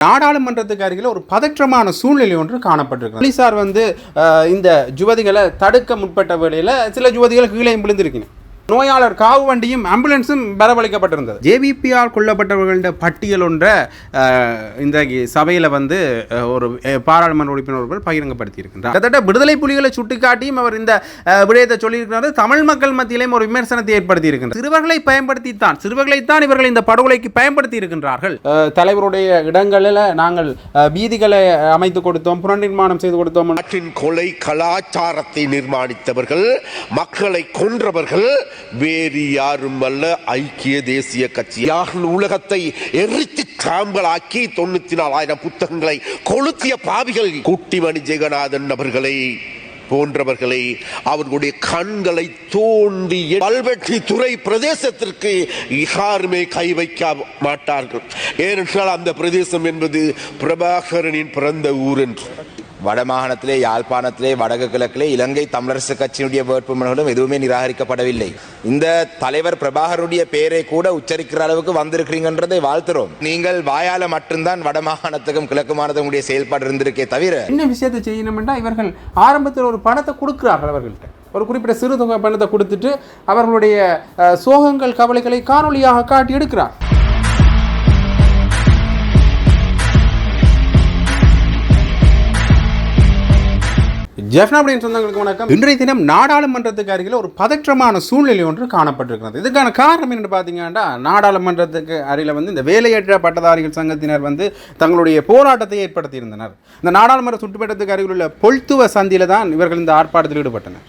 நாடாளுமன்றத்துக்கு அருகில் ஒரு பதற்றமான சூழ்நிலை ஒன்று காணப்பட்டிருக்கு போலீசார் வந்து இந்த ஜுவதிகளை தடுக்க முற்பட்ட வேளையில் சில யுவதிகள் கீழே விழுந்திருக்கணும் நோயாளர் காவு வண்டியும் ஆம்புலன்ஸும் வரவழைக்கப்பட்டிருந்தது ஜேவிபியால் கொல்லப்பட்டவர்களின் பட்டியல் ஒன்றை இந்த சபையில் வந்து ஒரு பாராளுமன்ற உறுப்பினர்கள் பகிரங்கப்படுத்தி இருக்கின்றார் கிட்டத்தட்ட விடுதலை புலிகளை சுட்டிக்காட்டியும் அவர் இந்த விடயத்தை சொல்லியிருக்கிறார். தமிழ் மக்கள் மத்தியிலேயும் ஒரு விமர்சனத்தை ஏற்படுத்தி இருக்கின்றார் சிறுவர்களை பயன்படுத்தித்தான் சிறுவர்களைத்தான் இவர்கள் இந்த படுகொலைக்கு பயன்படுத்தி இருக்கின்றார்கள் தலைவருடைய இடங்களில் நாங்கள் வீதிகளை அமைத்து கொடுத்தோம் புனர்நிர்மாணம் செய்து கொடுத்தோம். நாட்டின் கொலை கலாச்சாரத்தை நிர்மாணித்தவர்கள் மக்களை கொன்றவர்கள் வேறு யாரும் அல்ல ஐக்கிய தேசிய கட்சி. உலகத்தை எரித்து சாம்பலாக்கி தொண்ணூத்தி நாலாயிரம் புத்தகங்களை கொளுத்திய பாவிகள் குட்டிமணி ஜெகநாதன் அவர்களை போன்றவர்களை அவர்களுடைய கண்களை தோண்டி பல்வெற்றி துறை பிரதேசத்திற்கு யாருமே கை வைக்க மாட்டார்கள். ஏனென்றால் அந்த பிரதேசம் என்பது பிரபாகரனின் பிறந்த ஊர் என்று. வடமாகாணத்திலே யாழ்ப்பாணத்திலே வடக்கு கிழக்கிலே இலங்கை தமிழரசு கட்சியினுடைய வேட்புமனுகளும் எதுவுமே நிராகரிக்கப்படவில்லை. இந்த தலைவர் பிரபாகருடைய பெயரை கூட உச்சரிக்கிற அளவுக்கு வந்திருக்கிறீங்கன்றதை வாழ்த்துறோம். நீங்கள் வாயால மட்டும்தான் வடமாகாணத்துக்கும் கிழக்கு மாநிலத்துக்கும் செயல்பாடு இருந்திருக்கே தவிர என்ன விஷயத்தை செய்யணும்னா இவர்கள் ஆரம்பத்தில் ஒரு பணத்தை கொடுக்குறார்கள் அவர்கள்ட்ட. ஒரு குறிப்பிட்ட சிறு தொகை பணத்தை கொடுத்துட்டு அவர்களுடைய சோகங்கள் கவலைகளை காணொளியாக காட்டி எடுக்கிறார். ஜெஃப்னாபடியின் சொந்தங்களுக்கு வணக்கம். இன்றைய தினம் நாடாளுமன்றத்துக்கு அருகில் ஒரு பதற்றமான சூழ்நிலை ஒன்று காணப்பட்டிருக்கிறது. இதுக்கான காரணம் என்னன்னு பார்த்தீங்கன்னா நாடாளுமன்றத்துக்கு அருகில் வந்து இந்த வேலையற்ற பட்டதாரிகள் சங்கத்தினர் வந்து தங்களுடைய போராட்டத்தை ஏற்படுத்தியிருந்தனர். இந்த நாடாளுமன்ற சுற்றுப்பட்டத்துக்கு அருகில் உள்ள பொல்துவ சந்தியில் தான் இவர்கள் இந்த ஆர்ப்பாட்டத்தில் ஈடுபட்டனர்.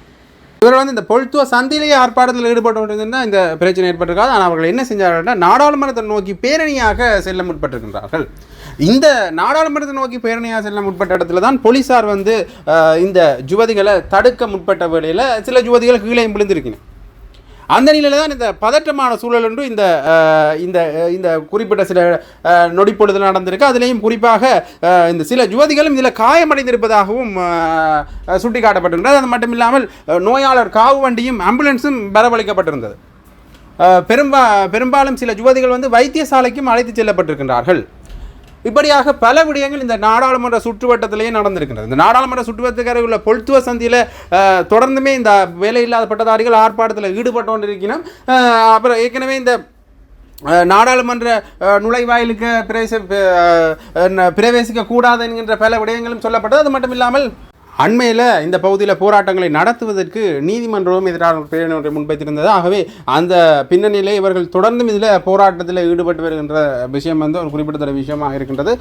இவர்கள் வந்து இந்த பொழுத்துவ சந்தையிலேயே ஆர்ப்பாட்டத்தில் ஈடுபட்டிருந்தால் இந்த பிரச்சனை ஏற்பட்டிருக்காது. ஆனால் அவர்கள் என்ன செஞ்சார்கள்னா நாடாளுமன்றத்தை நோக்கி பேரணியாக செல்ல முற்பட்டிருக்கின்றார்கள். இந்த நாடாளுமன்றத்தை நோக்கி பேரணியாக செல்ல முற்பட்ட இடத்துல தான் போலீசார் வந்து இந்த ஜுவதிகளை தடுக்க முற்பட்ட வேளையில் சில யுவதிகள் கீழே விழுந்திருக்கீங்க அந்த நிலையில் தான் இந்த பதற்றமான சூழல் என்று இந்த இந்த இந்த குறிப்பிட்ட சில நொடிப்பொழுது நடந்திருக்கு. அதுலேயும் குறிப்பாக இந்த சில யுவதிகளும் இதில் காயமடைந்திருப்பதாகவும் சுட்டிக்காட்டப்பட்டிருந்தது. அது மட்டும் இல்லாமல் நோயாளர் காவு வண்டியும் ஆம்புலன்ஸும் வரவழைக்கப்பட்டிருந்தது பெரும்பா பெரும்பாலும் சில யுவதிகள் வந்து வைத்தியசாலைக்கும் அழைத்து செல்லப்பட்டிருக்கின்றார்கள். இப்படியாக பல விடயங்கள் இந்த நாடாளுமன்ற சுற்றுவட்டத்திலேயே நடந்திருக்கின்றது இந்த நாடாளுமன்ற சுற்றுவட்டத்துக்கு உள்ள பொழுத்துவ சந்தியில் தொடர்ந்துமே இந்த வேலையில்லாத பட்டதாரிகள் ஆர்ப்பாட்டத்தில் ஈடுபட்டு கொண்டிருக்கணும் அப்புறம் ஏற்கனவே இந்த நாடாளுமன்ற நுழைவாயிலுக்கு பிரவேச பிரவேசிக்க கூடாது என்கின்ற பல விடயங்களும் சொல்லப்பட்டது. அது மட்டும் இல்லாமல் அண்மையில் இந்த பகுதியில் போராட்டங்களை நடத்துவதற்கு நீதிமன்றமும் எதிரான பேரணி முன்வைத்திருந்தது. ஆகவே அந்த பின்னணியிலே இவர்கள் தொடர்ந்தும் இதில் போராட்டத்தில் ஈடுபட்டு வருகின்ற விஷயம் வந்து ஒரு குறிப்பிடத்தக்க விஷயமாக இருக்கின்றது.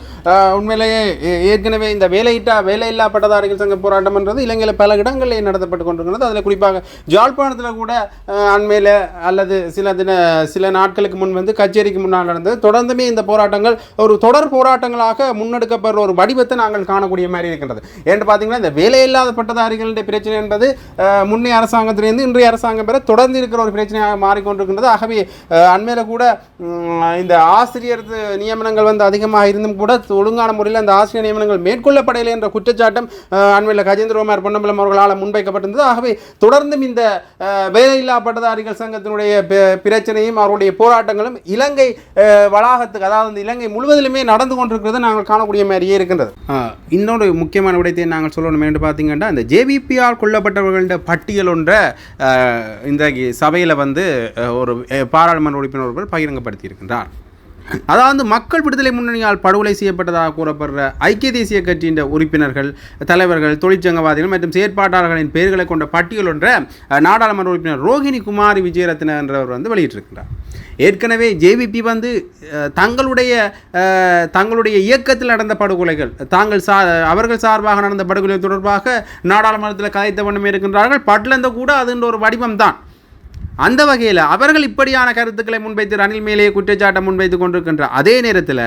உண்மையிலேயே ஏ- ஏற்கனவே இந்த வேலையிட்டா வேலையில்லா பட்டதாரிகள் சங்க போராட்டம் என்றது இலங்கையில் பல இடங்களில் நடத்தப்பட்டு கொண்டிருக்கிறது அதில் குறிப்பாக ஜாழ்ப்பாணத்தில் கூட அண்மையில் அல்லது சில தின சில நாட்களுக்கு முன் வந்து கச்சேரிக்கு முன்னால் நடந்தது. தொடர்ந்துமே இந்த போராட்டங்கள் ஒரு தொடர் போராட்டங்களாக முன்னெடுக்கப்படுற ஒரு வடிவத்தை நாங்கள் காணக்கூடிய மாதிரி இருக்கின்றது. ஏன்னு பார்த்தீங்கன்னா இந்த வேலையில்லாத பட்டதாரிகளுடைய பிரச்சனை என்பது முன்னைய அரசாங்கத்திலிருந்து இன்றைய அரசாங்கம் பெற தொடர்ந்து இருக்கிற ஒரு பிரச்சனையாக மாறிக்கொண்டிருக்கின்றது. ஆகவே அண்மையில் கூட இந்த ஆசிரியர் நியமனங்கள் வந்து அதிகமாக இருந்தும் கூட ஒழுங்கான முறையில் அந்த ஆசிரியர் நியமனங்கள் மேற்கொள்ளப்படவில்லை என்ற குற்றச்சாட்டம் அண்மையில் கஜேந்திரகுமார் பொன்னம்பலம் அவர்களால் முன்வைக்கப்பட்டிருந்தது. ஆகவே தொடர்ந்தும் இந்த வேலையில்லா பட்டதாரிகள் சங்கத்தினுடைய பிரச்சனையும் அவருடைய போராட்டங்களும் இலங்கை வளாகத்துக்கு அதாவது இலங்கை முழுவதிலுமே நடந்து கொண்டிருக்கிறது நாங்கள் காணக்கூடிய மாதிரியே இருக்கின்றது. இன்னொரு முக்கியமான விடயத்தை நாங்கள் சொல்லணுமே என்று பார்த்தீங்கன்னா இந்த ஜேவிபியால் கொல்லப்பட்டவர்கள பட்டியல் ஒன்றை இந்த சபையில் வந்து ஒரு பாராளுமன்ற உறுப்பினர் ஒருவர் அதாவது மக்கள் விடுதலை முன்னணியால் படுகொலை செய்யப்பட்டதாக கூறப்படுற ஐக்கிய தேசிய கட்சியின் உறுப்பினர்கள் தலைவர்கள் தொழிற்சங்கவாதிகள் மற்றும் செயற்பாட்டாளர்களின் பெயர்களை கொண்ட பட்டியல் ஒன்ற நாடாளுமன்ற உறுப்பினர் ரோஹிணி குமாரி விஜயரத்ன என்றவர் வந்து வெளியிட்டிருக்கிறார். ஏற்கனவே ஜேவிபி வந்து தங்களுடைய தங்களுடைய இயக்கத்தில் நடந்த படுகொலைகள் தாங்கள் சா அவர்கள் சார்பாக நடந்த படுகொலை தொடர்பாக நாடாளுமன்றத்தில் கதைத்த வண்ணமே இருக்கின்றார்கள். பட்லந்த கூட அதுன்ற ஒரு வடிவம் தான் அந்த வகையில் அவர்கள் இப்படியான கருத்துக்களை முன்வைத்து ரணில் மேலேயே குற்றச்சாட்டை முன்வைத்து கொண்டிருக்கின்ற அதே நேரத்தில்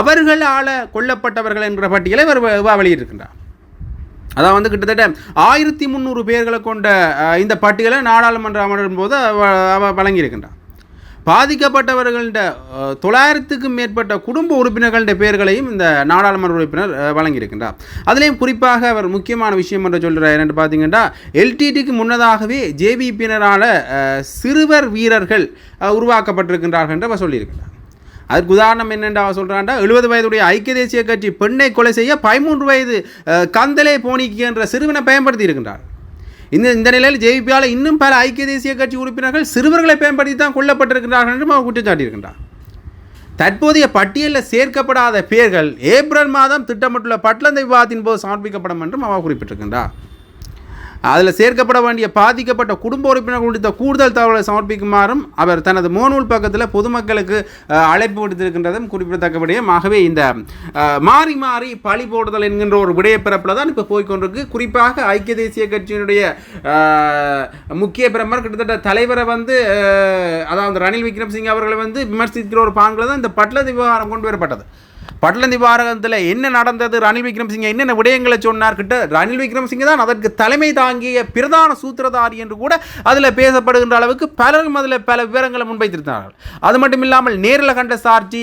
அவர்களால் கொல்லப்பட்டவர்கள் என்ற பட்டியலை அவர் வெளியிட்டிருக்கின்றார். அதான் வந்து கிட்டத்தட்ட ஆயிரத்தி முந்நூறு பேர்களை கொண்ட இந்த பட்டியலை நாடாளுமன்ற அமரும் போது வழங்கியிருக்கின்றார். பாதிக்கப்பட்டவர்கள்ட தொள்ளாயிரத்துக்கும் மேற்பட்ட குடும்ப உறுப்பினர்களுடைய பெயர்களையும் இந்த நாடாளுமன்ற உறுப்பினர் வழங்கியிருக்கின்றார். அதுலேயும் குறிப்பாக அவர் முக்கியமான விஷயம் என்று சொல்கிறார் என்னென்னு பார்த்தீங்கன்னா எல்டிடிக்கு முன்னதாகவே ஜேபிபியினரால் சிறுவர் வீரர்கள் உருவாக்கப்பட்டிருக்கின்றார்கள் என்று அவர் சொல்லியிருக்கிறார். அதற்கு உதாரணம் என்னென்று அவன் சொல்கிறான்டா எழுபது வயதுடைய ஐக்கிய தேசிய கட்சி பெண்ணை கொலை செய்ய பதிமூன்று வயது கந்தலே போனிக்கு என்ற சிறுவனை பயன்படுத்தி இருக்கின்றார் இந்த இந்த நிலையில் ஜேவிபியால் இன்னும் பல ஐக்கிய தேசிய கட்சி உறுப்பினர்கள் சிறுவர்களை பயன்படுத்தி தான் கொல்லப்பட்டிருக்கிறார்கள் என்றும் அவர் குற்றம் சாட்டியிருக்கின்றார். தற்போதைய பட்டியலில் சேர்க்கப்படாத பெயர்கள் ஏப்ரல் மாதம் திட்டமிட்டுள்ள பட்லந்த விவாதத்தின் போது சமர்ப்பிக்கப்படும் என்றும் அவர் குறிப்பிட்டிருக்கின்றார். அதில் சேர்க்கப்பட வேண்டிய பாதிக்கப்பட்ட குடும்ப உறுப்பினர் குறித்த கூடுதல் தகவலை சமர்ப்பிக்குமாறும் அவர் தனது மோனூல் பக்கத்தில் பொதுமக்களுக்கு அழைப்பு விடுத்திருக்கின்றதும் குறிப்பிடத்தக்கபடியும் ஆகவே இந்த மாறி மாறி பழி போடுதல் என்கின்ற ஒரு விடயப்பிறப்பில் தான் இப்போ போய்கொண்டிருக்கு குறிப்பாக ஐக்கிய தேசிய கட்சியினுடைய முக்கிய பிரமர் கிட்டத்தட்ட தலைவரை வந்து அதாவது ரணில் விக்ரம்சிங் அவர்களை வந்து விமர்சிக்கிற ஒரு பாங்கில் தான் இந்த பட்ல விவகாரம் கொண்டு வரப்பட்டது. பட்லந்தி பாரகத்தில் என்ன நடந்தது? ரணில் விக்ரமசிங்க என்னென்ன விடயங்களை சொன்னார்? கிட்ட ரணில் விக்ரமசிங்க தான் அதற்கு தலைமை தாங்கிய பிரதான சூத்திரதாரி என்று கூட அதில் பேசப்படுகின்ற அளவுக்கு பலரும் அதில் பல விவரங்களை முன்வைத்திருந்தார்கள். அது மட்டும் இல்லாமல் நேரில் கண்ட சாட்சி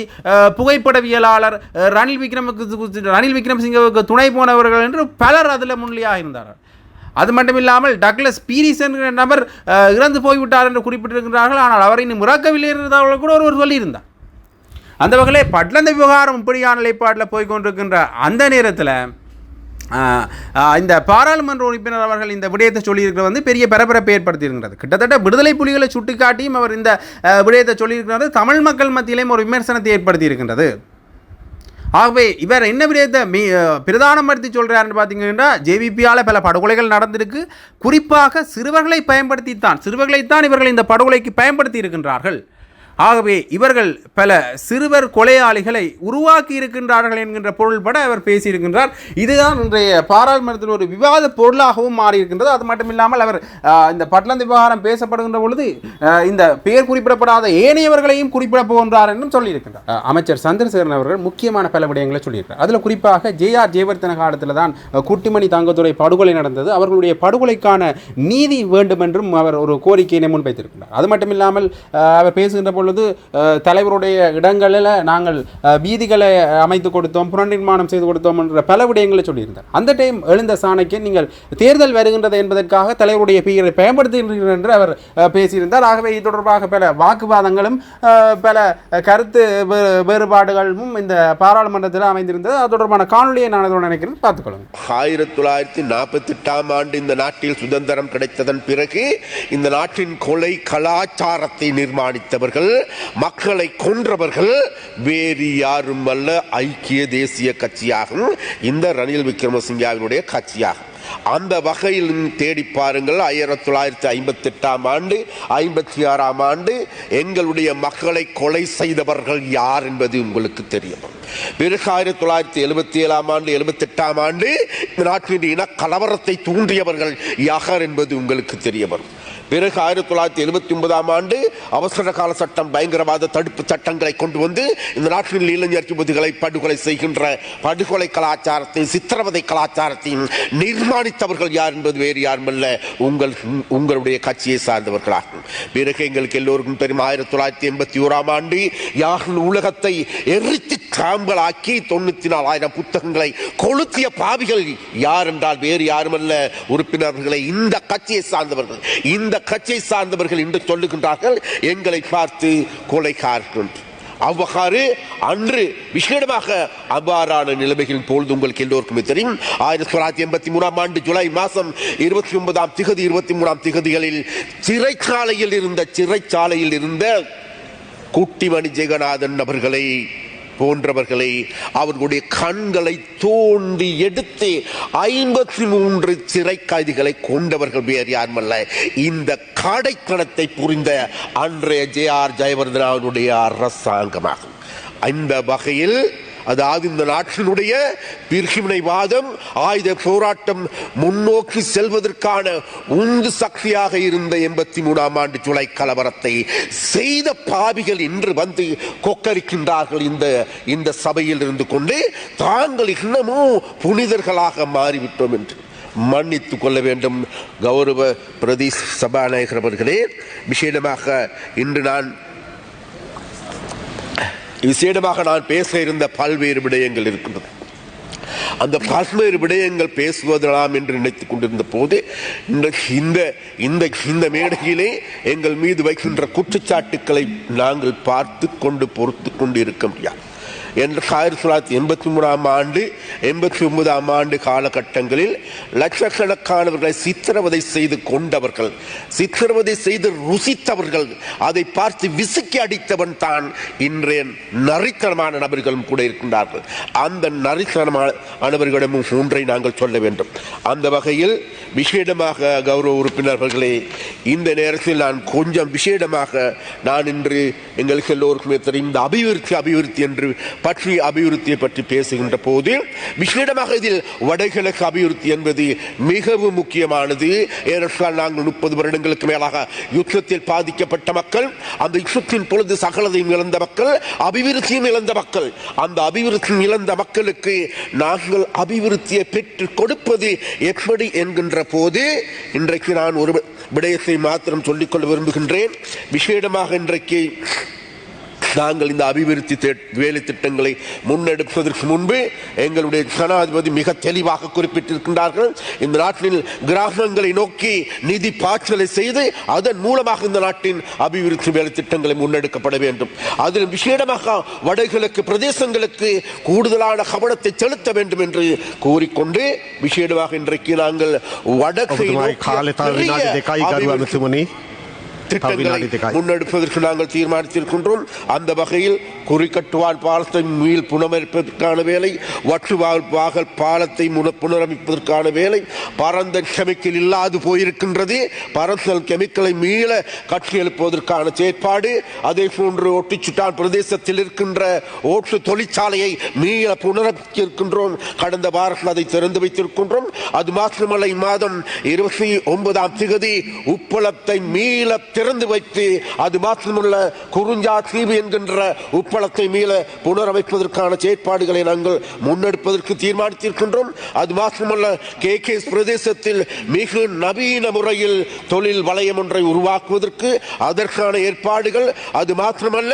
புகைப்படவியலாளர் ரணில் விக்ரமுக்கு ரணில் விக்ரமசிங்கவுக்கு துணை போனவர்கள் என்று பலர் அதில் முன்னிலையாக இருந்தார்கள். அது மட்டும் இல்லாமல் டக்ளஸ் பீரிஸ் என்கிற நபர் இறந்து போய்விட்டார் என்று குறிப்பிட்டிருக்கிறார்கள் ஆனால் அவரை இன்னும் இறக்கவில்லை என்றவர்கள் கூட ஒருவர் சொல்லியிருந்தார். அந்த வகையில் பட்லந்த விவகாரம் இப்படியான நிலைப்பாட்டில் போய் கொண்டிருக்கின்ற அந்த நேரத்தில் இந்த பாராளுமன்ற உறுப்பினர் அவர்கள் இந்த விடயத்தை சொல்லியிருக்கிறது வந்து பெரிய பரபரப்பை ஏற்படுத்தியிருக்கிறது. கிட்டத்தட்ட விடுதலை புலிகளை சுட்டிக்காட்டியும் அவர் இந்த விடயத்தை சொல்லியிருக்கிறது தமிழ் மக்கள் மத்தியிலேயும் ஒரு விமர்சனத்தை ஏற்படுத்தியிருக்கின்றது. ஆகவே இவர் என்ன விடயத்தை மீ பிரதானப்படுத்தி சொல்கிறாருன்னு பார்த்தீங்கன்னா ஜேவிபியால் பல படுகொலைகள் நடந்திருக்கு. குறிப்பாக சிறுவர்களை பயன்படுத்தித்தான் சிறுவர்களைத்தான் இவர்கள் இந்த படுகொலைக்கு பயன்படுத்தி இருக்கின்றார்கள் ஆகவே இவர்கள் பல சிறுவர் கொலையாளிகளை உருவாக்கி இருக்கின்றார்கள் என்கின்ற பொருள்பட அவர் பேசியிருக்கின்றார். இதுதான் இன்றைய பாராளுமன்றத்தில் ஒரு விவாத பொருளாகவும் மாறியிருக்கின்றது. அது மட்டும் இல்லாமல் அவர் இந்த பட்லந்து விவகாரம் பேசப்படுகின்ற பொழுது இந்த பெயர் குறிப்பிடப்படாத ஏனையவர்களையும் குறிப்பிட போகின்றார் என்றும் சொல்லியிருக்கின்றார். அமைச்சர் சந்திரசேகரன் அவர்கள் முக்கியமான பல விடயங்களை சொல்லியிருக்கிறார். அதில் குறிப்பாக ஜேஆர் ஜெயவர்த்தன காலத்தில் தான் குட்டிமணி தங்கத்துறை படுகொலை நடந்தது. அவர்களுடைய படுகொலைக்கான நீதி வேண்டும் என்றும் அவர் ஒரு கோரிக்கையினை முன்வைத்திருக்கிறார் அது மட்டும் இல்லாமல் அவர் பேசுகின்ற பொழுது பொழுது தலைவருடைய இடங்களில் நாங்கள் வீதிகளை அமைத்து கொடுத்தோம் புனர்நிர்மாணம் செய்து கொடுத்தோம் என்ற பல விடயங்களை சொல்லியிருந்தார். அந்த டைம் எழுந்த சாணைக்கு நீங்கள் தேர்தல் வருகின்றது என்பதற்காக தலைவருடைய பெயரை பயன்படுத்துகின்றீர்கள் என்று அவர் பேசியிருந்தார். ஆகவே இது தொடர்பாக பல வாக்குவாதங்களும் பல கருத்து வேறுபாடுகளும் இந்த பாராளுமன்றத்தில் அமைந்திருந்தது. அது தொடர்பான காணொலியை நான் இதோட நினைக்கிறேன் பார்த்துக்கொள்ளுங்க ஆயிரத்தி தொள்ளாயிரத்தி நாற்பத்தி எட்டாம் ஆண்டு இந்த நாட்டில் சுதந்திரம் கிடைத்ததன் பிறகு இந்த நாட்டின் கொலை கலாச்சாரத்தை நிர்மாணித்தவர்கள் மக்களை கொன்றவர்கள் வேறு யாரும் அல்ல ஐக்கிய தேசிய கட்சியாகும். இந்த ரணில் விக்ரமசிங்காவினுடைய கட்சியாகும். அந்த வகையில் தேடி பாருங்கள் ஆயிரத்தி தொள்ளாயிரத்தி ஐம்பத்தி எட்டாம் ஆண்டு ஐம்பத்தி ஆறாம் ஆண்டு எங்களுடைய மக்களை கொலை செய்தவர்கள் யார் என்பது உங்களுக்கு தெரியும். பிறகு ஆயிரத்தி தொள்ளாயிரத்தி எழுபத்தி ஏழாம் ஆண்டு எழுபத்தி எட்டாம் ஆண்டு இந்த நாட்டின் இன கலவரத்தை தூண்டியவர்கள் யார் என்பது உங்களுக்கு தெரிய வரும். பிறகு ஆயிரத்தி தொள்ளாயிரத்தி எழுபத்தி ஒன்பதாம் ஆண்டு அவசர கால சட்டம் பயங்கரவாத தடுப்பு சட்டங்களை கொண்டு வந்து இந்த நாட்டில் இளைஞர் யுவதிகளை படுகொலை செய்கின்ற படுகொலை கலாச்சாரத்தையும் சித்திரவதை கலாச்சாரத்தையும் நிர்மாணித்தவர்கள் யார் என்பது வேறு யாருமல்ல உங்கள் உங்களுடைய கட்சியை சார்ந்தவர்களாகும். பிறகு எங்களுக்கு எல்லோருக்கும் தெரியும் ஆயிரத்தி தொள்ளாயிரத்தி எண்பத்தி ஓராம் ஆண்டு யார் உலகத்தை எரித்து சாம்பலாக்கி தொண்ணூற்றி நாலாயிரம் புத்தகங்களை கொளுத்திய பாவிகள் யார் என்றால் வேறு யாருமல்ல உறுப்பினர்களை இந்த கட்சியை சார்ந்தவர்கள். இந்த கட்சியை சார்ந்தவர்கள் என்று சொல்லுகின்றார்கள். எங்களை பார்த்து கொலைகார்கள் என்று. அவ்வாறு அன்று விசேடமாக அவ்வாறான நிலைமைகளின் பொழுது உங்களுக்கு எல்லோருக்குமே தெரியும். ஆயிரத்தி தொள்ளாயிரத்தி எண்பத்தி மூணாம் ஆண்டு ஜூலை மாதம் இருபத்தி ஒன்பதாம் திகதி இருபத்தி மூணாம் திகதிகளில் சிறைச்சாலையில் இருந்த சிறைச்சாலையில் இருந்த குட்டிமணி ஜெகநாதன் அவர்களை போன்றவர்களை அவர்களுடைய கண்களை தோண்டி எடுத்து ஐம்பத்தி மூன்று சிறை கைதிகளை கொண்டவர்கள் வேறு யாருமல்ல. இந்த காடைத்தனத்தை புரிந்த அன்றைய ஜே ஆர் ஜெயவர்தனாவுடைய அரசாங்கமாகும். அந்த வகையில் அதாவது இந்த நாட்டினுடைய பிரிவினைவாதம் ஆயுத போராட்டம் முன்னோக்கி செல்வதற்கான உந்து சக்தியாக இருந்த எண்பத்தி மூணாம் ஆண்டு ஜூலை கலவரத்தை செய்த பாவிகள் இன்று வந்து கொக்கரிக்கின்றார்கள் இந்த இந்த சபையில் இருந்து கொண்டு. தாங்கள் இன்னமும் புனிதர்களாக மாறிவிட்டோம் என்று மன்னித்து கொள்ள வேண்டும். கௌரவ பிரதி சபாநாயகர் அவர்களே விசேடமாக இன்று நான் விசேடமாக நான் பேச இருந்த பல்வேறு விடயங்கள் இருக்கின்றது அந்த பல்வேறு விடயங்கள் பேசுவதலாம் என்று நினைத்துக் கொண்டிருந்த போது இந்த இந்த இந்த மேடையிலே எங்கள் மீது வைக்கின்ற குற்றச்சாட்டுக்களை நாங்கள் பார்த்து கொண்டு பொறுத்து கொண்டு இருக்க முடியாது. என்று ஆயிரத்தி தொள்ளாயிரத்தி எண்பத்தி மூணாம் ஆண்டு எண்பத்தி ஒன்பதாம் ஆண்டு காலகட்டங்களில் லட்சக்கணக்கானவர்களை சித்திரவதை செய்து கொண்டவர்கள். சித்திரவதை செய்து ருசித்தவர்கள். அதை பார்த்து விசுக்கி அடித்தவன் தான் இன்றைய நரித்தனமான நபர்களும் கூட இருக்கின்றார்கள். அந்த நரித்தனமானவர்களிடமும் ஒன்றை நாங்கள் சொல்ல வேண்டும். அந்த வகையில் விசேடமாக கௌரவ உறுப்பினர்களே இந்த நேரத்தில் நான் கொஞ்சம் விசேடமாக நான் இன்று எங்களுக்கு எல்லோருக்குமே தெரியும் இந்த அபிவிருத்தி அபிவிருத்தி என்று பற்றி அபிவிருத்தியை பற்றி பேசுகின்ற போது விசேடமாக இதில் வடகிழக்கு அபிவிருத்தி என்பது மிகவும் முக்கியமானது. ஏனென்றால் நாங்கள் முப்பது வருடங்களுக்கு மேலாக யுத்தத்தில் பாதிக்கப்பட்ட மக்கள் அந்த யுத்தத்தின் பொழுது சகலதையும் இழந்த மக்கள் அபிவிருத்தியும் இழந்த மக்கள். அந்த அபிவிருத்தியும் இழந்த மக்களுக்கு நாங்கள் அபிவிருத்தியை பெற்று கொடுப்பது எப்படி என்கின்ற போது இன்றைக்கு நான் ஒரு விடயத்தை மாத்திரம் சொல்லிக்கொள்ள விரும்புகின்றேன். விசேடமாக இன்றைக்கு நாங்கள் இந்த அபிவிருத்தி வேலை திட்டங்களை முன்னெடுப்பதற்கு முன்பு எங்களுடைய ஜனாதிபதி மிக தெளிவாக குறிப்பிட்டிருக்கின்றார்கள். இந்த நாட்டில் கிராமங்களை நோக்கி நிதி பாய்ச்சலை செய்து அதன் மூலமாக இந்த நாட்டின் அபிவிருத்தி வேலை திட்டங்களை முன்னெடுக்கப்பட வேண்டும். அதில் விசேடமாக வடகிழக்கு பிரதேசங்களுக்கு கூடுதலான கவனத்தை செலுத்த வேண்டும் என்று கூறிக்கொண்டு விசேடமாக இன்றைக்கு நாங்கள் வடக்கை திட்டங்களை முன்னெடுப்பதற்கு நாங்கள் தீர்மானித்திருக்கின்றோம். அந்த வகையில் குறிக்கட்டுவான் பாலத்தை மீள் புனமமைப்பதற்கான வேலை வற்றுவாக பாலத்தை புனரமைப்பதற்கான வேலை பரந்த கெமிக்கல் இல்லாது போயிருக்கின்றது. பரந்தல் கெமிக்கலை மீள கட்டி எழுப்புவதற்கான செயற்பாடு அதே போன்று ஒட்டிச்சுட்டான் பிரதேசத்தில் இருக்கின்ற ஓட்டு தொழிற்சாலையை மீள புனரமைத்திருக்கின்றோம். கடந்த வாரத்தில் அதை திறந்து வைத்திருக்கின்றோம். அது மாத்திரமல்ல இம்மாதம் இருபத்தி ஒன்பதாம் திகதி உப்பளத்தை மீள திறந்து வைத்து அது மாத்திரமல்ல குறிஞ்சா தீவு என்கின்ற உப்பளத்தை மீள புனரமைப்பதற்கான செயற்பாடுகளை நாங்கள் முன்னெடுப்பதற்கு தீர்மானித்திருக்கின்றோம். அது மாத்திரமல்ல கே கே பிரதேசத்தில் மிக நவீன முறையில் தொழில் வலயம் ஒன்றை உருவாக்குவதற்கு அதற்கான ஏற்பாடுகள் அது மாத்திரமல்ல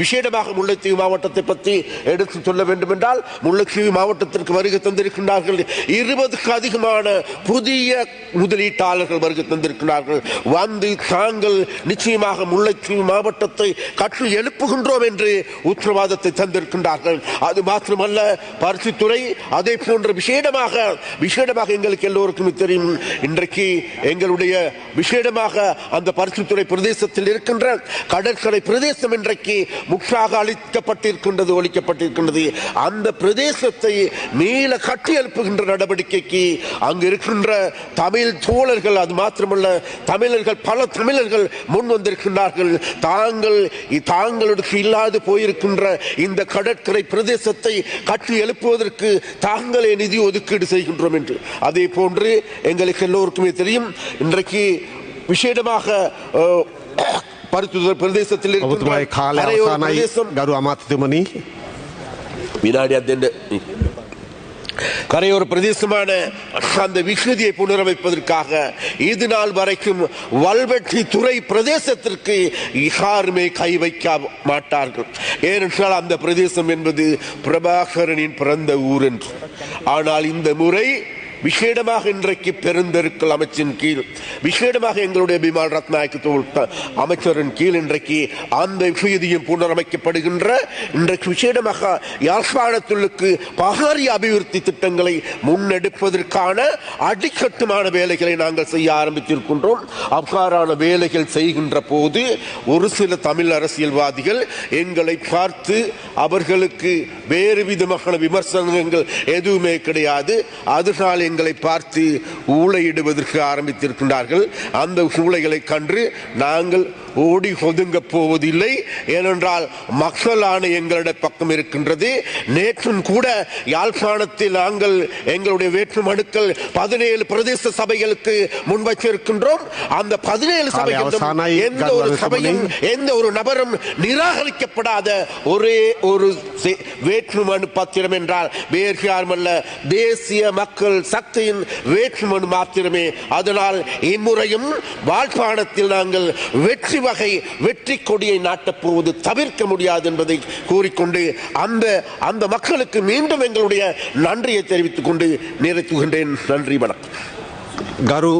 விசேடமாக முல்லைத்தீவு மாவட்டத்தை பற்றி எடுத்து சொல்ல வேண்டும் என்றால் முல்லைத்தீவு மாவட்டத்திற்கு வருகை தந்திருக்கின்றார்கள். இருபதுக்கு அதிகமான புதிய முதலீட்டாளர்கள் வருகை தந்திருக்கிறார்கள் வந்து நாங்கள் நிச்சயமாக முல்லைத்தீவு மாவட்டத்தை கற்று எழுப்புகின்றோம் என்று உத்தரவாதத்தை தந்திருக்கின்றார்கள். அது மாத்திரமல்ல பருத்தித்துறை அதே போன்ற விசேடமாக விசேடமாக எங்களுக்கு எல்லோருக்கும் தெரியும். இன்றைக்கு எங்களுடைய விசேடமாக அந்த பருத்தித்துறை பிரதேசத்தில் இருக்கின்ற கடற்கரை பிரதேசம் இன்றைக்கு முற்றாக அளிக்கப்பட்டிருக்கின்றது ஒழிக்கப்பட்டிருக்கின்றது. அந்த பிரதேசத்தை மீள கட்டி எழுப்புகின்ற நடவடிக்கைக்கு அங்கு இருக்கின்ற தமிழ் தோழர்கள் அது மாத்திரமல்ல தமிழர்கள் பல தமிழர்கள் மனிதர்கள் முன் வந்திருக்கின்றார்கள் தாங்கள் தாங்களுக்கு இல்லாது போயிருக்கின்ற இந்த கடற்கரை பிரதேசத்தை கட்டி எழுப்புவதற்கு தாங்களே நிதி ஒதுக்கீடு செய்கின்றோம் என்று. அதே போன்று எங்களுக்கு எல்லோருக்குமே தெரியும் இன்றைக்கு விசேடமாக பருத்துதல் பிரதேசத்தில் இருக்கிற பிரதேசம் வினாடி கரையோர பிரதேசமான அந்த விகுதியை புனரமைப்பதற்காக இது நாள் வரைக்கும் வல்வெட்டி துறை பிரதேசத்திற்கு யாருமே கை வைக்க மாட்டார்கள். ஏனென்றால் அந்த பிரதேசம் என்பது பிரபாகரனின் பிறந்த ஊர் என்று. ஆனால் இந்த முறை விசேடமாக இன்றைக்கு பெருந்தெருக்கள் அமைச்சின் கீழ் விசேடமாக எங்களுடைய பிமால் ரத்நாயக்க அமைச்சரின் கீழ் இன்றைக்கு அந்த விகுதியும் புனரமைக்கப்படுகின்ற இன்றைக்கு விசேடமாக யாழ்ப்பாணத்துள்ளுக்கு பகாரிய அபிவிருத்தி திட்டங்களை முன்னெடுப்பதற்கான அடிக்கட்டுமான வேலைகளை நாங்கள் செய்ய ஆரம்பித்திருக்கின்றோம். அவ்வாறான வேலைகள் செய்கின்ற போது ஒரு சில தமிழ் அரசியல்வாதிகள் எங்களை பார்த்து அவர்களுக்கு வேறு விதமான விமர்சனங்கள் எதுவுமே கிடையாது. அதனால் எங்களை பார்த்து ஊழையிடுவதற்கு ஆரம்பித்திருக்கின்றார்கள். அந்த ஊழைகளை கண்டு நாங்கள் ஓடி ஒதுங்க போவதில்லை. ஏனென்றால் மக்களான எங்களுடைய பக்கம் இருக்கின்றது. நேற்றும் கூட யாழ்ப்பாணத்தில் நாங்கள் எங்களுடைய வேற்று மனுக்கள் பதினேழு பிரதேச சபைகளுக்கு முன்வைச்சிருக்கின்றோம் அந்த பதினேழு சபைகளும் எந்த ஒரு சபையும் எந்த ஒரு நபரும் நிராகரிக்கப்படாத ஒரே ஒரு வேட்புமனு பத்திரம் என்றால் வேறு யாருமல்ல தேசிய மக்கள் சக்தியின் வேட்புமனு மாத்திரமே. அதனால் இம்முறையும் வாழ்ப்பாணத்தில் நாங்கள் வெற்றி வழிவகை வெற்றி கொடியை நாட்டப் போவது தவிர்க்க முடியாது என்பதை கூறிக்கொண்டு அந்த அந்த மக்களுக்கு மீண்டும் எங்களுடைய நன்றியை தெரிவித்துக் கொண்டு நிறைத்துகின்றேன் நன்றி வணக்கம் ගරු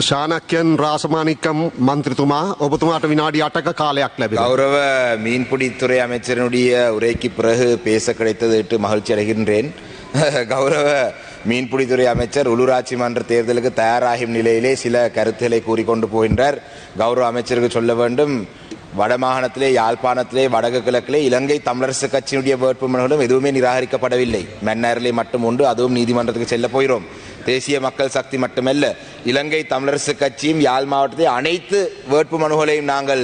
ශානක්‍යන් රාසමානිකම් මන්ත්‍රතුමා ඔබතුමාට විනාඩි අටක කාලයක් ලැබෙන. கௌரவ மீன்பிடித்துறை அமைச்சரினுடைய உரைக்கு பிறகு பேச கிடைத்தது என்று மகிழ்ச்சி அடைகின்றேன் கௌரவ மீன்பிடித்துறை அமைச்சர் உள்ளூராட்சி மன்ற தேர்தலுக்கு தயாராகும் நிலையிலே சில கருத்துக்களை கூறிக்கொண்டு போகின்றார். கௌரவ அமைச்சருக்கு சொல்ல வேண்டும் வடமாகாணத்திலே யாழ்ப்பாணத்திலே வடக்கு கிழக்கிலே இலங்கை தமிழரசு கட்சியினுடைய வேட்புமனுகளும் எதுவுமே நிராகரிக்கப்படவில்லை. மன்னாரிலே மட்டும் உண்டு அதுவும் நீதிமன்றத்துக்கு செல்ல போகிறோம். தேசிய மக்கள் சக்தி மட்டுமல்ல இலங்கை தமிழரசு கட்சியும் யாழ் மாவட்டத்தில் அனைத்து வேட்புமனுகளையும் நாங்கள்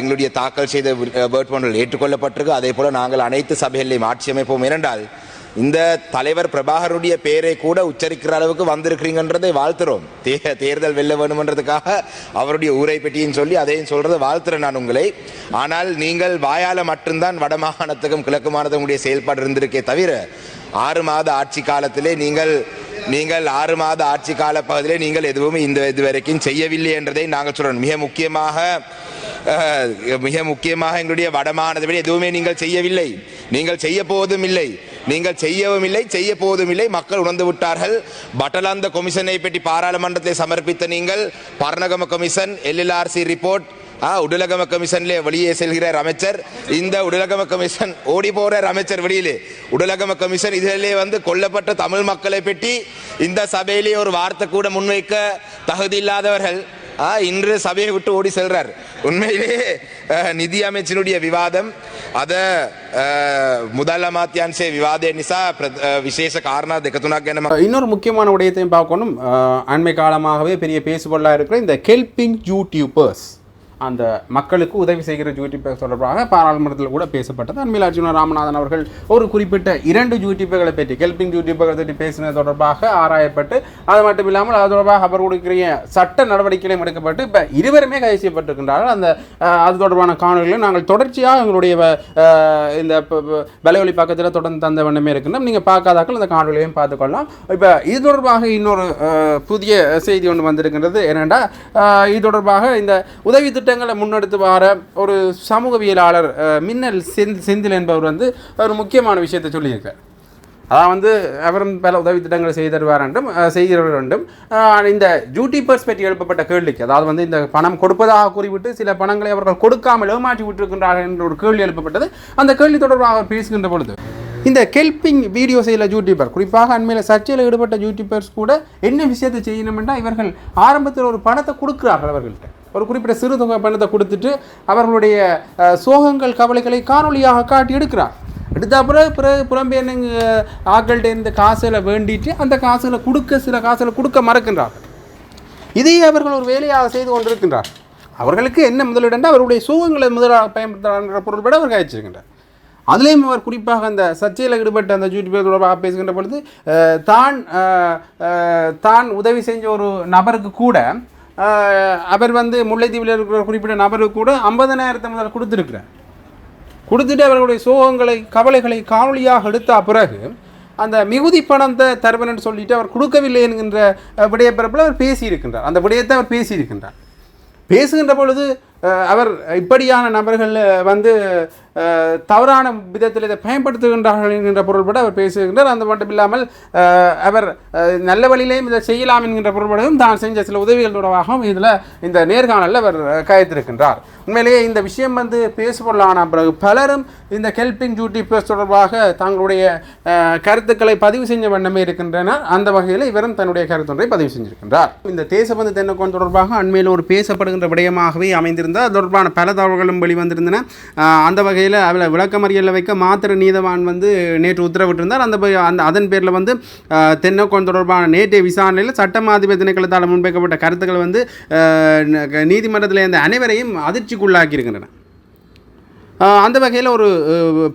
எங்களுடைய தாக்கல் செய்த வேட்புமனுகள் ஏற்றுக்கொள்ளப்பட்டிருக்கு. அதே போல நாங்கள் அனைத்து சபைகளையும் ஆட்சி அமைப்போம். இரண்டால் இந்த தலைவர் பிரபாகருடைய பெயரை கூட உச்சரிக்கிற அளவுக்கு வந்திருக்கிறீங்கன்றதை வாழ்த்துறோம். தே- தேர்தல் வெல்ல வேணுமன்றதுக்காக அவருடைய ஊரை பெட்டியும் சொல்லி அதையும் சொல்கிறத வாழ்த்துறேன் நான் உங்களை. ஆனால் நீங்கள் வாயால மட்டும்தான் வடமாகாணத்துக்கும் கிழக்கு மாநிலத்துடைய செயல்பாடு இருந்திருக்கே தவிர ஆறு மாத ஆட்சி காலத்திலே நீங்கள் நீங்கள் ஆறு மாத ஆட்சி கால பகுதியிலே நீங்கள் எதுவும் இந்த இது வரைக்கும் செய்யவில்லை என்றதை நாங்கள் சொல்றோம். மிக முக்கியமாக மிக முக்கியமாக எங்களுடைய வடமானதை விட எதுவுமே நீங்கள் செய்யவில்லை. நீங்கள் செய்ய போவதும் இல்லை. நீங்கள் செய்யவும் இல்லை செய்ய போவதும் இல்லை மக்கள் உணர்ந்து விட்டார்கள். பட்டலாந்த கொமிஷனை பற்றி பாராளுமன்றத்தில் சமர்ப்பித்த நீங்கள் பர்ணகம கமிஷன் எல்எல்ஆர்சி ரிப்போர்ட் ஆ, உடலகம கமிஷன்ல வெளியே செல்கிறார் அமைச்சர். இந்த உடலகம கமிஷன் ஓடி போறார் அமைச்சர் வெளியிலே. உடலகம கமிஷன் இதிலே வந்து கொல்லப்பட்ட தமிழ் மக்களை பற்றி இந்த சபையிலே ஒரு வார்த்தை கூட முன்வைக்க தகுதி இல்லாதவர்கள். இன்று சபையை விட்டு ஓடி செல்றார் உண்மையிலே அஹ், நிதி அமைச்சினுடைய விவாதம் අද මුදල් අමාත්‍යන්සේ විවාදය නිසා ප්‍ර- අ, විශේෂ කාරණා දෙක තුනක් ගැන මම இன்னொரு முக்கியமான விடயத்தையும் பார்க்கணும் அஹ், அண்மை காலமாகவே பெரிய பேசுபொருளாக இருக்கிற இந்த கெல்பிங் யூடியூபர்ஸ் அந்த மக்களுக்கு உதவி செய்கிற யூடியூபர் தொடர்பாக பாராளுமன்றத்தில் கூட பேசப்பட்டது. அண்மையில் அர்ஜுன ராமநாதன் அவர்கள் ஒரு குறிப்பிட்ட இரண்டு யூடியூபர்களை பற்றி கெல்பிங் யூடியூபர்களை பற்றி பேசினது தொடர்பாக ஆராயப்பட்டு அது மட்டும் இல்லாமல் அது தொடர்பாக அவர் கொடுக்கிற சட்ட நடவடிக்கைகளும் எடுக்கப்பட்டு இப்போ இருவருமே கைது செய்யப்பட்டிருக்கின்றார்கள். அந்த அது தொடர்பான காணொலிகளை நாங்கள் தொடர்ச்சியாக எங்களுடைய இந்த வலைவழி பக்கத்தில் தொடர்ந்து தந்த வண்ணமே இருக்கின்றோம் நீங்கள் பார்க்காதாக்கள் அந்த காணொலியையும் பார்த்துக்கொள்ளலாம். இப்போ இது தொடர்பாக இன்னொரு புதிய செய்தி ஒன்று வந்திருக்கின்றது. என்னென்னா இது தொடர்பாக இந்த உதவி திட்டங்களை முன்னெடுத்து வர ஒரு சமூகவியலாளர் மின்னல் செந்த் செந்தில் என்பவர் வந்து ஒரு முக்கியமான விஷயத்தை சொல்லியிருக்கார். அதான் வந்து அவரும் பல உதவி திட்டங்களை செய்து தருவார் என்றும் அஹ், செய்கிறவர் என்றும் இந்த யூடியூபர்ஸ் பற்றி எழுப்பப்பட்ட கேள்விக்கு அதாவது வந்து இந்த பணம் கொடுப்பதாக கூறிவிட்டு சில பணங்களை அவர்கள் கொடுக்காமல் ஏமாற்றி விட்டிருக்கின்றார்கள் என்ற ஒரு கேள்வி எழுப்பப்பட்டது. அந்த கேள்வி தொடர்பாக அவர் பேசுகின்ற பொழுது இந்த கெல்பிங் வீடியோ செய்யல யூடியூபர் குறிப்பாக அண்மையில் சர்ச்சையில் ஈடுபட்ட யூடியூபர்ஸ் கூட என்ன விஷயத்தை செய்யணும்னா இவர்கள் ஆரம்பத்தில் ஒரு பணத்தை கொடுக்குறார்கள் அவர்கள்ட்ட. ஒரு குறிப்பிட்ட சிறு தொகை பணத்தை கொடுத்துட்டு அவர்களுடைய சோகங்கள் கவலைகளை காணொளியாக காட்டி எடுக்கிறார். எடுத்த பிற பிறகு புறம்பெயர்ந்து ஆக்கள்கிட்ட இந்த காசில் வேண்டிட்டு அந்த காசுகளை கொடுக்க சில காசுகளை கொடுக்க மறக்கின்றார்கள் இதை அவர்கள் ஒரு வேலையாக செய்து கொண்டிருக்கின்றார். அவர்களுக்கு என்ன முதலிடண்டா அவருடைய சோகங்களை முதலாக பயன்படுத்துகிற பொருள்பட அவர் காய்ச்சிருக்கின்றார் அதுலேயும் அவர் குறிப்பாக அந்த சர்ச்சையில் ஈடுபட்ட அந்த யூடியூபர் தொடர்பாக பேசுகின்ற பொழுது தான் தான் உதவி செஞ்ச ஒரு நபருக்கு கூட அவர் வந்து முல்லைத்தீவில் இருக்கிற குறிப்பிட்ட நபருக்கு கூட ஐம்பதனாயிரத்தை முதல்ல கொடுத்துருக்கிறார். கொடுத்துட்டு அவர்களுடைய சோகங்களை கவலைகளை காவலியாக எடுத்த பிறகு அந்த மிகுதி பணத்தை தருவன் சொல்லிட்டு அவர் கொடுக்கவில்லை என்கின்ற விடயப்பரப்பில் அவர் பேசியிருக்கின்றார். அந்த விடயத்தை அவர் பேசியிருக்கின்றார். பேசுகின்ற பொழுது அவர் இப்படியான நபர்கள் வந்து தவறான விதத்தில் இதை பயன்படுத்துகின்றார்கள் என்கின்ற பொருள்பட அவர் பேசுகின்றார். அந்த மட்டும் இல்லாமல் அவர் நல்ல வழியிலேயும் இதை செய்யலாம் என்கின்ற பொருள்படவும் தான் செஞ்ச சில உதவிகள் தொடர்பாகவும் இதில் இந்த நேர்காணலில் அவர் கயத்திருக்கின்றார். உண்மையிலேயே இந்த விஷயம் வந்து பேசுபொருளான பிறகு பலரும் இந்த கெல்பிங் யூடியூபர்ஸ் தொடர்பாக தங்களுடைய கருத்துக்களை பதிவு செஞ்ச வண்ணமே இருக்கின்றனர். அந்த வகையில் இவரும் தன்னுடைய கருத்தொன்றை பதிவு செஞ்சிருக்கின்றார். இந்த தேசபந்து தென்னக்கோன் தொடர்பாக அண்மையில் ஒரு பேசப்படுகின்ற விடயமாகவே இருந்தால் அது தொடர்பான பல தகவல்களும் வெளிவந்திருந்தன. அந்த வகையில் அவளை விளக்கமறியலில் வைக்க மாத்திர நீதவான் வந்து நேற்று உத்தரவிட்டிருந்தார். அந்த அந்த அதன் பேரில் வந்து அஹ், தென்னக்கோன் தொடர்பான நேற்றைய விசாரணையில் சட்டமாதிப திணைக்களத்தால் முன்வைக்கப்பட்ட கருத்துக்கள் வந்து நீதிமன்றத்தில் இருந்த அனைவரையும் அதிர்ச்சிக்குள்ளாக்கி இருக்கின்றன அந்த வகையில் ஒரு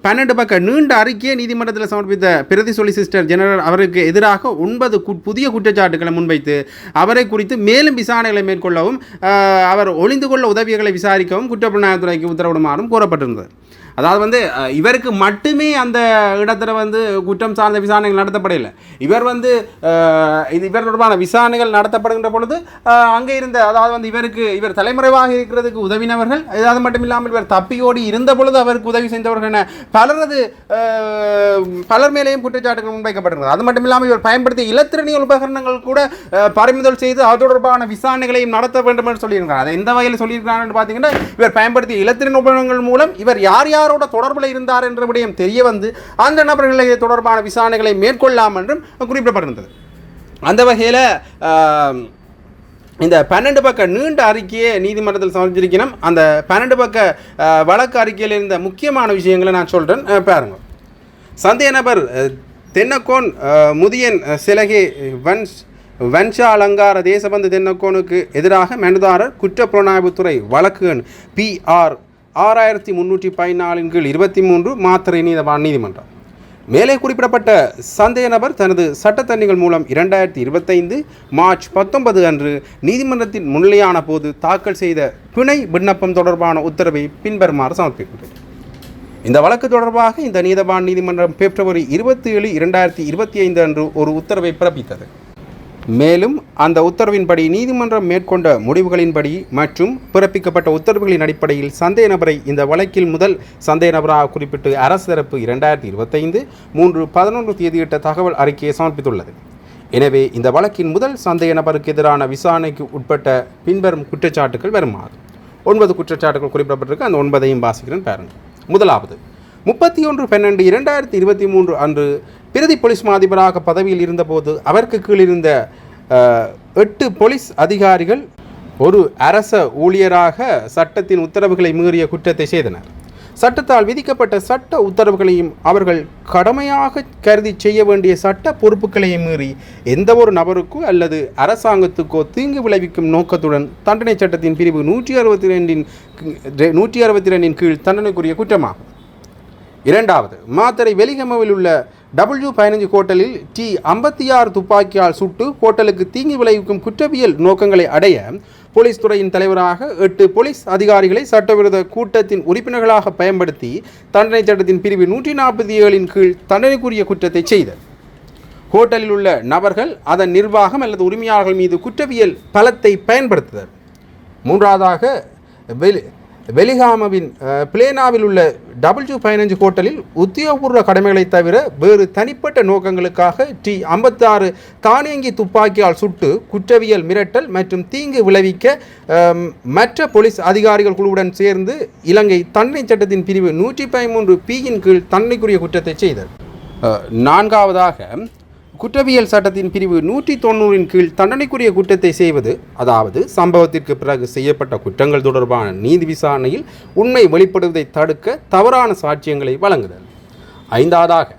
பன்னெண்டு பக்க நீண்ட அறிக்கையை நீதிமன்றத்தில் சமர்ப்பித்த பிரதி சொலிசிஸ்டர் ஜெனரல் அவருக்கு எதிராக ஒன்பது புதிய குற்றச்சாட்டுகளை முன்வைத்து அவரை குறித்து மேலும் விசாரணைகளை மேற்கொள்ளவும் அவர் ஒளிந்து கொள்ள உதவிகளை விசாரிக்கவும் குற்றப்புலனாய்வுத்துறைக்கு உத்தரவிடுமாறும் கூறப்பட்டிருந்தது. அதாவது வந்து இவருக்கு மட்டுமே அந்த இடத்துல வந்து குற்றம் சார்ந்த விசாரணைகள் நடத்தப்படவில்லை. இவர் வந்து இது இவர் தொடர்பான விசாரணைகள் நடத்தப்படுகின்ற பொழுது அங்கே இருந்த அதாவது வந்து இவருக்கு இவர் தலைமறைவாக இருக்கிறதுக்கு உதவினவர்கள் அது மட்டும் இல்லாமல் இவர் தப்பியோடி இருந்த பொழுது அவருக்கு உதவி செய்தவர்கள் என பலரது பலர் மேலேயும் குற்றச்சாட்டுகள் முன்வைக்கப்படுகிறது. அது மட்டும் இல்லாமல் இவர் பயன்படுத்திய இலத்திரனியல் உபகரணங்கள் கூட பறிமுதல் செய்து அது தொடர்பான விசாரணைகளையும் நடத்த வேண்டும் என்று சொல்லியிருக்கிறார். அதை எந்த வகையில் சொல்லியிருக்கிறார் பார்த்தீங்கன்னா இவர் பயன்படுத்திய இலத்திரன் உபகரணங்கள் மூலம் இவர் யார் யார் யாரோட தொடர்பில் இருந்தார் என்ற விடயம் தெரிய வந்து அந்த நபர்களை தொடர்பான விசாரணைகளை மேற்கொள்ளலாம் என்றும் குறிப்பிடப்பட்டிருந்தது. அந்த வகையில் இந்த பன்னெண்டு பக்க நீண்ட அறிக்கையை நீதிமன்றத்தில் சமர்ப்பிச்சிருக்கணும் அந்த பன்னெண்டு பக்க வழக்கு அறிக்கையில் இருந்த முக்கியமான விஷயங்களை நான் சொல்கிறேன் பாருங்கள் சந்தேக நபர் தென்னக்கோன் முதியன் சிலகே வன்ஸ் வன்ஷா அலங்கார தேசபந்து தென்னக்கோனுக்கு எதிராக மனுதாரர் குற்றப்புலனாய்வுத்துறை வழக்கு எண் பிஆர் ஆறாயிரத்தி முந்நூற்றி பதினாலின் கீழ் இருபத்தி மூன்று மாத்திரை நீதவான் நீதிமன்றம். மேலே குறிப்பிடப்பட்ட சந்தேக நபர் தனது சட்டத்தணிகள் மூலம் இரண்டாயிரத்தி இருபத்தைந்து மார்ச் பத்தொன்பது அன்று நீதிமன்றத்தின் முன்னிலையான போது தாக்கல் செய்த பிணை விண்ணப்பம் தொடர்பான உத்தரவை பின்வருமாறு சமர்ப்பிக்கின்றது இந்த வழக்கு தொடர்பாக இந்த நீதவான் நீதிமன்றம் பிப்ரவரி இருபத்தி ஏழு இரண்டாயிரத்தி இருபத்தி ஐந்து அன்று ஒரு உத்தரவை பிறப்பித்தது. மேலும் அந்த உத்தரவின்படி நீதிமன்றம் மேற்கொண்ட முடிவுகளின்படி மற்றும் பிறப்பிக்கப்பட்ட உத்தரவுகளின் அடிப்படையில் சந்தேக நபரை இந்த வழக்கில் முதல் சந்தேக நபராக குறிப்பிட்டு அரசு தரப்பு இரண்டாயிரத்தி இருபத்தைந்து மூன்று பதினொன்று தேதியிட்ட தகவல் அறிக்கையை சமர்ப்பித்துள்ளது. எனவே இந்த வழக்கின் முதல் சந்தேக நபருக்கு எதிரான விசாரணைக்கு உட்பட்ட பின்வரும் குற்றச்சாட்டுகள் வருமாறு. ஒன்பது குற்றச்சாட்டுகள் குறிப்பிடப்பட்டிருக்கு. அந்த ஒன்பதையும் வாசிக்கிறேன் பாருங்கள். முதலாவது முப்பத்தி ஒன்று பன்னெண்டு இரண்டாயிரத்தி இருபத்தி மூன்று அன்று பிரதி போலீஸ் மாதிபராக பதவியில் இருந்தபோது அவருக்கு கீழிருந்த எட்டு போலீஸ் அதிகாரிகள் ஒரு அரச ஊழியராக சட்டத்தின் உத்தரவுகளை மீறிய குற்றத்தை செய்தனர். சட்டத்தால் விதிக்கப்பட்ட சட்ட உத்தரவுகளையும் அவர்கள் கடமையாக கருதி செய்ய வேண்டிய சட்ட பொறுப்புகளையும் மீறி எந்த ஒரு நபருக்கோ அல்லது அரசாங்கத்துக்கோ தீங்கு விளைவிக்கும் நோக்கத்துடன் தண்டனை சட்டத்தின் பிரிவு நூற்றி அறுபத்தி ரெண்டின் நூற்றி அறுபத்தி ரெண்டின் கீழ் தண்டனைக்குரிய குற்றமாகும். இரண்டாவது மாத்தரை வெளிகமவில் உள்ள டபிள்யூ பதினஞ்சு ஹோட்டலில் டி ஐம்பத்தி ஆறு துப்பாக்கியால் சுட்டு ஹோட்டலுக்கு தீங்கு விளைவிக்கும் குற்றவியல் நோக்கங்களை அடைய போலீஸ் துறையின் தலைவராக எட்டு போலீஸ் அதிகாரிகளை சட்டவிரோத கூட்டத்தின் உறுப்பினர்களாக பயன்படுத்தி தண்டனை சட்டத்தின் பிரிவு நூற்றி நாற்பத்தி ஏழின் கீழ் தண்டனைக்குரிய குற்றத்தை செய்தது. ஹோட்டலில் உள்ள நபர்கள் அதன் நிர்வாகம் அல்லது உரிமையாளர்கள் மீது குற்றவியல் பலத்தை பயன்படுத்துதல். மூன்றாவதாக வெளி வெலிகாமவின் பிளேனாவில் உள்ள டபிள்யூ பதினஞ்சு ஹோட்டலில் உத்தியோகபூர்வ கடமைகளை தவிர வேறு தனிப்பட்ட நோக்கங்களுக்காக டி ஐம்பத்தாறு தானியங்கி துப்பாக்கியால் சுட்டு குற்றவியல் மிரட்டல் மற்றும் தீங்கு விளைவிக்க மற்ற போலீஸ் அதிகாரிகள் குழுவுடன் சேர்ந்து இலங்கை தண்டனை சட்டத்தின் பிரிவு நூற்றி பதிமூன்று பியின் கீழ் தண்டனைக்குரிய குற்றத்தை செய்தது. நான்காவதாக குற்றவியல் சட்டத்தின் பிரிவு நூற்றி தொண்ணூறின் கீழ் தண்டனைக்குரிய குற்றத்தை செய்வது அதாவது சம்பவத்திற்கு பிறகு செய்யப்பட்ட குற்றங்கள் தொடர்பான நீதி விசாரணையில் உண்மை வெளிப்படுவதை தடுக்க தவறான சாட்சியங்களை வழங்குதல். ஐந்தாவதாக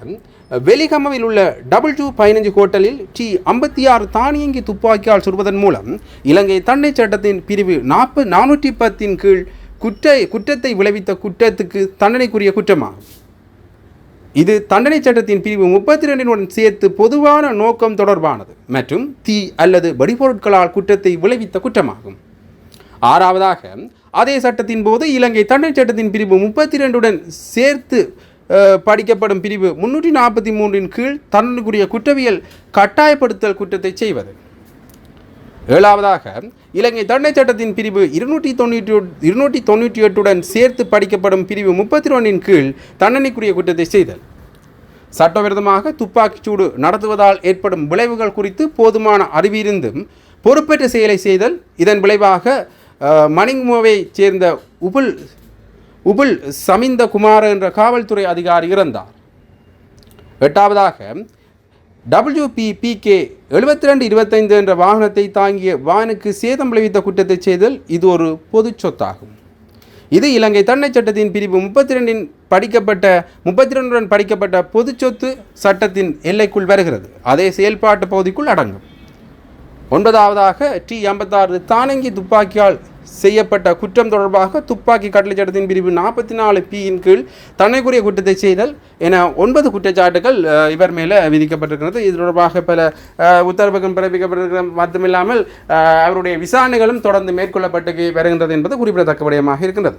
வெலிகமவில் உள்ள டபுள் டூ பதினஞ்சு ஹோட்டலில் டி ஐம்பத்தி ஆறு தானியங்கி துப்பாக்கியால் சுடுவதன் மூலம் இலங்கை தண்டனை சட்டத்தின் பிரிவு நாற்பது நானூற்றி பத்தின் கீழ் குற்ற குற்றத்தை விளைவித்த குற்றத்துக்கு தண்டனைக்குரிய குற்றமாகும் இது தண்டனை சட்டத்தின் பிரிவு முப்பத்தி ரெண்டினுடன் சேர்த்து பொதுவான நோக்கம் தொடர்பானது மற்றும் தீ அல்லது வெடிபொருட்களால் குற்றத்தை விளைவித்த குற்றமாகும். ஆறாவதாக அதே சட்டத்தின் போது இலங்கை தண்டனை சட்டத்தின் பிரிவு முப்பத்தி ரெண்டுடன் சேர்த்து படிக்கப்படும் பிரிவு முன்னூற்றி நாற்பத்தி மூன்றின் கீழ் தண்டனைக்குரிய குற்றவியல் கட்டாயப்படுத்தல் குற்றத்தை செய்வது. ஏழாவதாக இலங்கை தண்டனை சட்டத்தின் பிரிவு இருநூற்றி தொண்ணூற்றி இருநூற்றி தொண்ணூற்றி எட்டுடன் சேர்த்து படிக்கப்படும் பிரிவு முப்பத்தி ஒன்றின் கீழ் தண்டனைக்குரிய குற்றத்தை செய்தல். சட்டவிரோதமாக துப்பாக்கிச்சூடு நடத்துவதால் ஏற்படும் விளைவுகள் குறித்து போதுமான அறிவிருந்தும் பொறுப்பேற்ற செயலை செய்தல். இதன் விளைவாக அஹ், சேர்ந்த உபுல் உபுல் சமிந்த குமார் என்ற காவல்துறை அதிகாரி இறந்தார். எட்டாவதாக டபிள்யூபி பிகே எழுபத்தி ரெண்டு இருபத்தைந்து என்ற வாகனத்தை தாங்கிய வானுக்கு சேதம் விளைவித்த குற்றத்தை செய்தல் இது ஒரு பொது சொத்தாகும். இது இலங்கை தண்டனை சட்டத்தின் பிரிவு முப்பத்தி ரெண்டின் படிக்கப்பட்ட முப்பத்தி ரெண்டுடன் படிக்கப்பட்ட பொது சொத்து சட்டத்தின் எல்லைக்குள் வருகிறது. அதே செயல்பாட்டு பகுதிக்குள் அடங்கும். ஒன்பதாவதாக டி ஐம்பத்தாறு தானங்கி துப்பாக்கியால் செய்யப்பட்ட குற்றம் தொடர்பாக துப்பாக்கி கட்டளை சட்டத்தின் பிரிவு நாற்பத்தி நாலு பியின் கீழ் தன்னைக்குரிய குற்றத்தை செய்தல் என ஒன்பது குற்றச்சாட்டுகள் இவர் மேலே விதிக்கப்பட்டிருக்கிறது. இது தொடர்பாக பல உத்தரவுகள் பிறப்பிக்கப்பட்டிருக்கிற மட்டுமில்லாமல் அவருடைய விசாரணைகளும் தொடர்ந்து மேற்கொள்ளப்பட்டு வருகின்றது என்பது குறிப்பிடத்தக்க விடயமாக இருக்கின்றது.